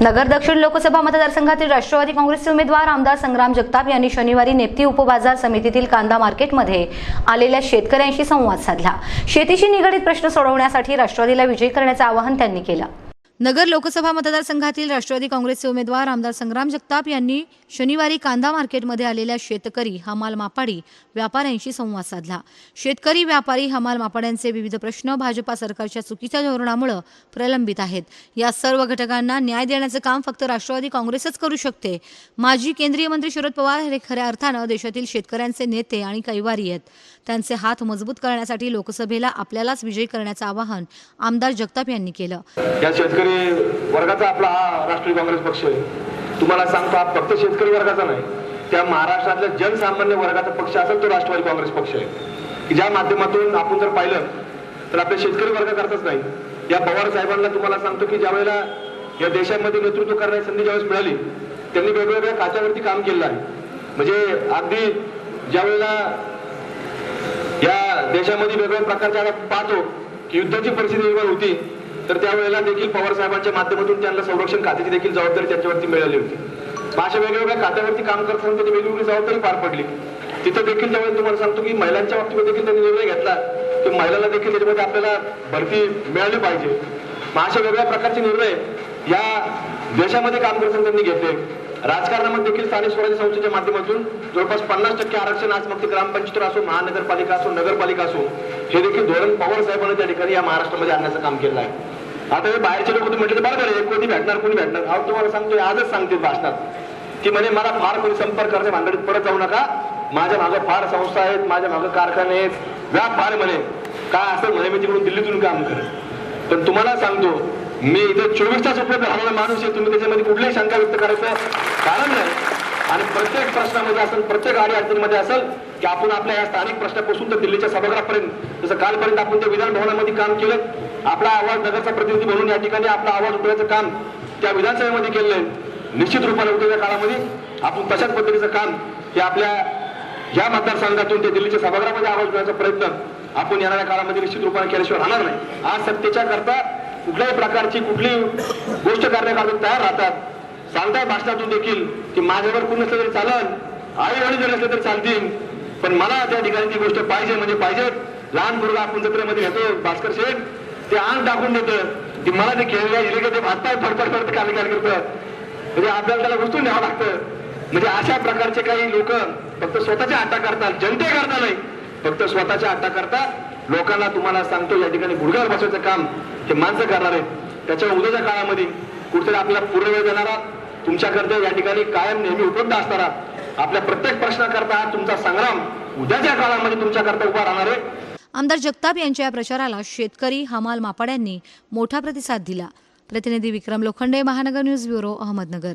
नगर दक्षिण लोकसभा मतदारसंघातील राष्ट्रवादी काँग्रेसचे उमेदवार आमदार संग्राम जगताप यांनी शनिवारी नेप्ती उपबाजार समितीतील कांदा मार्केटमध्ये आलेल्या शेतकऱ्यांशी संवाद साधला. शेतीशी निगडीत प्रश्न सोडवण्यासाठी राष्ट्रवादीला विजयी करण्याचं आवाहन त्यांनी केलं. नगर लोकसभा मतदारसंघातील राष्ट्रवादी काँग्रेसचे उमेदवार आमदार संग्राम जगताप यांनी शनिवारी कांदा मार्केटमध्ये आलेल्या शेतकरी हमाल मापाडी व्यापाऱ्यांशी संवाद साधला. शेतकरी व्यापारी हमाल मापाड्यांचे विविध प्रश्न भाजपा सरकारच्या चुकीच्या धोरणामुळे प्रलंबित आहेत. या सर्व घटकांना न्याय देण्याचं काम फक्त राष्ट्रवादी काँग्रेसच करू शकते. माजी केंद्रीय मंत्री शरद पवार हे खऱ्या अर्थानं देशातील शेतकऱ्यांचे नेते आणि कैवारी आहेत. त्यांचे हात मजबूत करण्यासाठी लोकसभेला आपल्यालाच विजयी करण्याचं आवाहन आमदार जगताप यांनी केलं. शेतकरी वर्गाचा आपला हा राष्ट्रीय काँग्रेस पक्ष आहे. तुम्हाला सांगतो हा फक्त शेतकरी वर्गाचा नाही. त्या महाराष्ट्रातल्या जनसामान्य वर्गाचा पक्ष असेल तो राष्ट्रवादी काँग्रेस पक्ष आहे. की ज्या माध्यमातून आपण जर पाहिलं तर आपल्या शेतकरी वर्ग नाही. या पवार साहेबांना तुम्हाला सांगतो की ज्या वेळेला या देशामध्ये नेतृत्व करण्याची संधी ज्यावेळेस मिळाली त्यांनी वेगवेगळ्या काचावरती काम केलं आहे. म्हणजे अगदी ज्या वेळेला या देशामध्ये वेगवेगळ्या प्रकारच्या पाहतो की युद्धाची परिस्थिती निर्माण होती तर त्यावेळेला देखील पवार साहेबांच्या माध्यमातून त्यांना संरक्षण खात्याची देखील जबाबदारी त्यांच्यावरती मिळाली होती. अशा वेगवेगळ्या खात्यावरती काम करताना त्यांनी वेगवेगळी जबाबदारी पार पडली. तिथं देखील त्यावेळेला तुम्हाला सांगतो की महिलांच्या बाबतीमध्ये देखील त्यांनी निर्णय घेतला. की महिलांना देखील त्याच्यामध्ये आपल्याला भरती मिळाली पाहिजे. मग अशा वेगळ्या प्रकारचे निर्णय या देशामध्ये काम करताना त्यांनी घेतले. राजकारणामध्ये देखील स्थानिक स्वराज्य संस्थेच्या माध्यमातून जवळपास पन्नास टक्के आरक्षण आज मग ते ग्रामपंचायत असो महानगरपालिका असो नगरपालिका असो हे देखील धोरण पवार साहेबांनी त्या ठिकाणी या महाराष्ट्रामध्ये आणण्याचं काम केलं आहे. आता हे बाहेरचे लोक तुम्ही म्हटलं बरं एक कोणी भेटणार कोणी भेटणार. अहो तुम्हाला सांगतोय आजच सांगते भाषणात. की म्हणे मला फार कोणी संपर्क करते भानगडीत परत जाऊ नका. माझ्या मागं फार संस्था आहेत माझ्या मागं कारखाने आहेत. व्या फार म्हणे. काय असं म्हणे मी तिकडून दिल्लीतून काम करत. पण तुम्हाला सांगतो मी इथे चोवीस तास उपलब्ध राहणारा माणूस आहे. तुम्ही त्याच्यामध्ये कुठलीही शंका व्यक्त करायचं कारण नाही. आणि प्रत्येक प्रश्नामध्ये असेल प्रत्येक आडी अडचणीमध्ये असेल की आपण आपल्या या स्थानिक प्रश्नापासून तर दिल्लीच्या सभागृहापर्यंत जसं कालपर्यंत आपण त्या विधान भवनामध्ये काम केलं आपला आवाज नगरचा प्रतिनिधी म्हणून या ठिकाणी आपला आवाज उठवायचं काम त्या विधानसभेमध्ये केलेलं आहे निश्चित रूपाने उठवल्या काळामध्ये आपण तशाच पद्धतीचं काम हे आपल्या या मतदारसंघातून ते दिल्लीच्या सभागृहामध्ये आवाज उठवण्याचा प्रयत्न आपण येणाऱ्या काळामध्ये निश्चित रूपाने केल्याशिवाय राहणार नाही. आज सत्तेच्या करता कुठल्याही प्रकारची कुठली गोष्ट करण्याकरता तयार राहतात. सांगतात भाषणातून देखील की माझ्यावर कोण नसलं तरी चालन आई वडील जर नसले तरी चालतील. पण मला त्या ठिकाणी ती गोष्ट पाहिजे म्हणजे पाहिजे. लहान मुलगा आपण जत्रेमध्ये घेतो भास्कर शेठ. ते अंग टाकून देतं की मला ते खेळलं गेले की ते भातपाय फडफड फडत काल काय करतं. म्हणजे आपल्याला त्याला वस्तू न्यावं लागतं. म्हणजे अशा प्रकारचे काही लोक फक्त स्वतःच्या अट्टा करतात जनते करता नाही. फक्त स्वतःच्या अट्टा करता लोकांना तुम्हाला सांगतो या ठिकाणी गुडघ्यावर बसवायचं काम हे माणसं करणार आहेत. त्याच्या उद्याच्या काळामध्ये कुठेतरी आपल्याला पूर्ण वेळ देणारा तुमच्याकरता या ठिकाणी कायम नेहमी उपलब्ध असणारा आपल्या प्रत्येक प्रश्नाकरता तुमचा संग्राम उद्याच्या काळामध्ये तुमच्याकरता उभा राहणार आहे. आमदार जगताप यांच्या या प्रचाराला शेतकरी हमाल मापाड्यांनी मोठा प्रतिसाद दिला. प्रतिनिधी विक्रम लोखंडे महानगर न्यूज ब्युरो अहमदनगर.